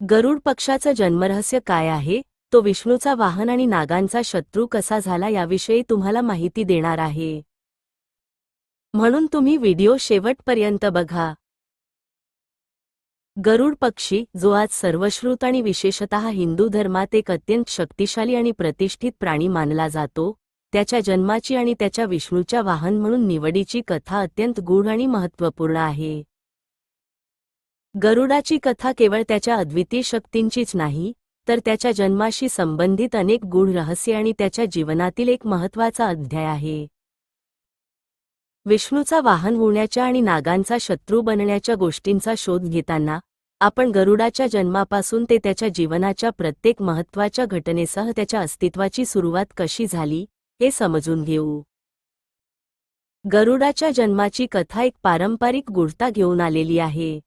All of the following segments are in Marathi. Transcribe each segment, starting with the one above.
गरुड पक्षाचं जन्मरहस्य काय आहे? तो विष्णूचा वाहन आणि नागांचा शत्रू कसा झाला याविषयी तुम्हाला माहिती देणार आहे. म्हणून तुम्ही व्हिडिओ शेवटपर्यंत बघा. गरुड पक्षी जो आज सर्वश्रुत आणि विशेषतः हिंदू धर्मात एक अत्यंत शक्तिशाली आणि प्रतिष्ठित प्राणी मानला जातो त्याच्या जन्माची आणि त्याच्या विष्णूच्या वाहन म्हणून निवडीची कथा अत्यंत गूढ आणि महत्त्वपूर्ण आहे. गरुडाची कथा केवळ त्याच्या अद्वितीय शक्तींचीच नाही तर त्याच्या जन्माशी संबंधित अनेक गूढ रहस्य आणि त्याच्या जीवनातील एक महत्त्वाचा अध्याय आहे. विष्णूचा वाहन होण्याच्या आणि नागांचा शत्रू बनण्याच्या गोष्टींचा शोध घेताना आपण गरुडाच्या जन्मापासून ते त्याच्या जीवनाच्या प्रत्येक महत्त्वाच्या घटनेसह त्याच्या अस्तित्वाची सुरुवात कशी झाली हे समजून घेऊ. गरुडाच्या जन्माची कथा एक पारंपरिक गूढता घेऊन आलेली आहे.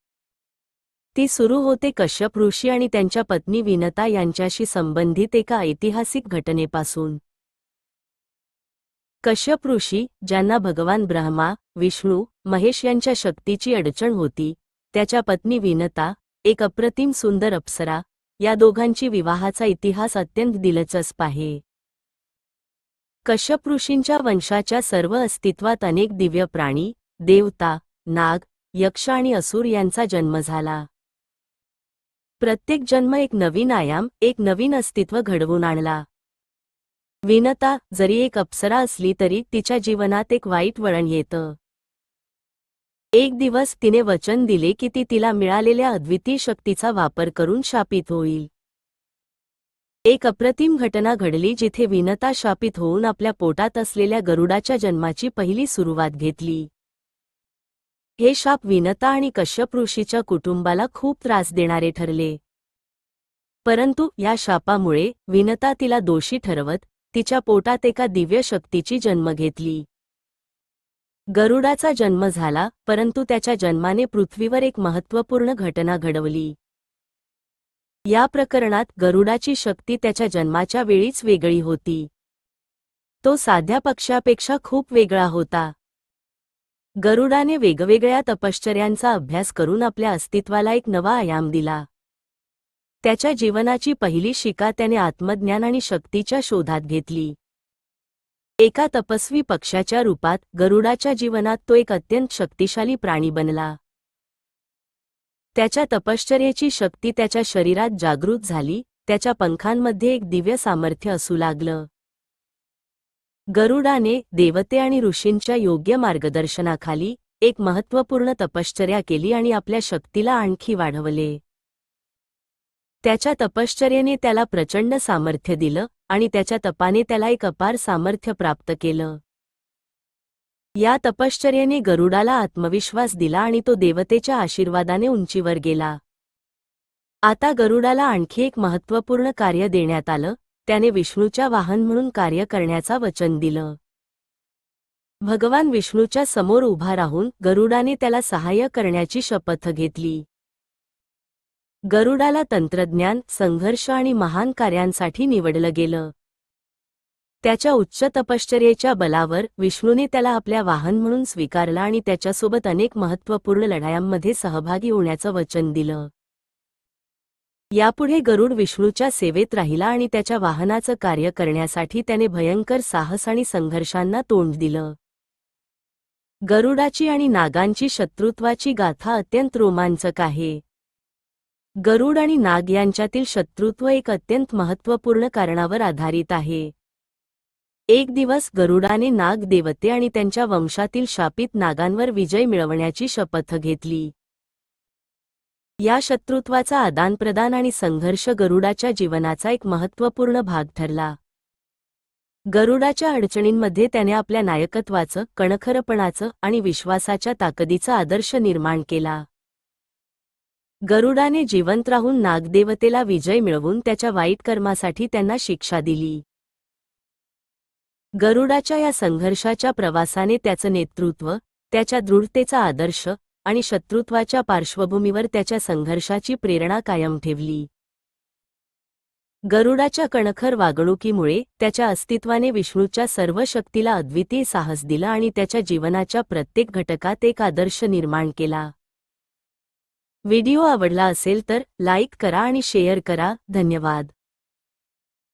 ती सुरू होते कश्यप ऋषी आणि त्यांच्या पत्नी विनता यांच्याशी संबंधित एका ऐतिहासिक घटनेपासून. कश्यप ऋषी ज्यांना भगवान ब्रह्मा विष्णू महेश यांच्या शक्तीची अडचण होती त्याच्या पत्नी विनता एक अप्रतिम सुंदर अप्सरा या दोघांची विवाहाचा इतिहास अत्यंत दिलचस्प आहे. कश्यप ऋषींच्या वंशाच्या सर्व अस्तित्वात अनेक दिव्य प्राणी देवता नाग यक्ष आणि असुर यांचा जन्म झाला. प्रत्येक जन्म एक नवीन आयाम एक नवीन अस्तित्व घडवून आणला. विनता जरी एक अप्सरा असली तरी तिच्या जीवनात एक वाईट वळण येतं. एक दिवस तिने वचन दिले की ती तिला मिळालेल्या अद्वितीय शक्तीचा वापर करून शापित होईल. एक अप्रतिम घटना घडली जिथे विनता शापित होऊन आपल्या पोटात असलेल्या गरुडाच्या जन्माची पहिली सुरुवात घेतली. हे शाप विनता आणि कश्यप ऋषीच्या कुटुंबाला खूप त्रास देणारे ठरले. परंतु या शापामुळे विनता तिला दोषी ठरवत तिच्या पोटात एका दिव्य शक्तीची जन्म घेतली. गरुडाचा जन्म झाला परंतु त्याच्या जन्माने पृथ्वीवर एक महत्त्वपूर्ण घटना घडवली. या प्रकरणात गरुडाची शक्ती त्याच्या जन्माच्या वेळीच वेगळी होती. तो साध्या पक्षापेक्षा खूप वेगळा होता. गरुडाने वेगवेगळ्या तपश्चर्यांचा अभ्यास करून आपल्या अस्तित्वाला एक नवा आयाम दिला. त्याच्या जीवनाची पहिली शिका त्याने आत्मज्ञान आणि शक्तीच्या शोधात घेतली. एका तपस्वी पक्षाच्या रूपात गरुडाच्या जीवनात तो एक अत्यंत शक्तिशाली प्राणी बनला. त्याच्या तपश्चर्याची शक्ती त्याच्या शरीरात जागृत झाली त्याच्या पंखांमध्ये एक दिव्य सामर्थ्य असू लागलं. गरुडाने देवते आणि ऋषींच्या योग्य मार्गदर्शनाखाली एक महत्त्वपूर्ण तपश्चर्या केली आणि आपल्या शक्तीला आणखी वाढवले. त्याच्या तपश्चर्येने त्याला प्रचंड सामर्थ्य दिलं आणि त्याच्या तपाने त्याला एक अपार सामर्थ्य प्राप्त केलं. या तपश्चर्येने गरुडाला आत्मविश्वास दिला आणि तो देवतेच्या आशीर्वादाने उंचीवर गेला. आता गरुडाला आणखी एक महत्त्वपूर्ण कार्य देण्यात आलं त्याने विष्णूच्या वाहन म्हणून कार्य करण्याचा वचन दिलं. भगवान विष्णूच्या समोर उभा राहून गरुडाने त्याला सहाय्य करण्याची शपथ घेतली. गरुडाला तंत्रज्ञान संघर्ष आणि महान कार्यांसाठी निवडलं गेलं. त्याच्या उच्च तपश्चर्येच्या बलावर विष्णूने त्याला आपल्या वाहन म्हणून स्वीकारलं आणि त्याच्यासोबत अनेक महत्त्वपूर्ण लढायांमध्ये सहभागी होण्याचं वचन दिलं. यापुढे गरुड विष्णूच्या सेवेत राहिला आणि त्याच्या वाहनाचं कार्य करण्यासाठी त्याने भयंकर साहस आणि संघर्षांना तोंड दिलं. गरुडाची आणि नागांची शत्रुत्वाची गाथा अत्यंत रोमांचक आहे. गरुड आणि नाग यांच्यातील शत्रुत्व एक अत्यंत महत्त्वपूर्ण कारणावर आधारित आहे. एक दिवस गरुडाने नाग देवते आणि त्यांच्या वंशातील शापित नागांवर विजय मिळवण्याची शपथ घेतली. या शत्रुत्वाचा आदानप्रदान आणि संघर्ष गरुडाच्या जीवनाचा एक महत्त्वपूर्ण भाग ठरला. गरुडाच्या अडचणींमध्ये त्याने आपल्या नायकत्वाचं कणखरपणाचं आणि विश्वासाच्या ताकदीचा आदर्श निर्माण केला. गरुडाने जिवंत राहून नागदेवतेला विजय मिळवून त्याच्या वाईट कर्मासाठी त्यांना शिक्षा दिली. गरुडाच्या या संघर्षाच्या प्रवासाने त्याचं नेतृत्व त्याच्या दृढतेचा आदर्श आणि शत्रुत्वाच्या पार्श्वभूमीवर त्याच्या संघर्षाची प्रेरणा कायम ठेवली. गरुडाच्या कणखर वागणुकीमुळे त्याच्या अस्तित्वाने विष्णूच्या सर्व शक्तीला अद्वितीय साहस दिला आणि त्याच्या जीवनाच्या प्रत्येक घटकात एक आदर्श निर्माण केला. व्हिडिओ आवडला असेल तर लाईक करा आणि शेअर करा. धन्यवाद.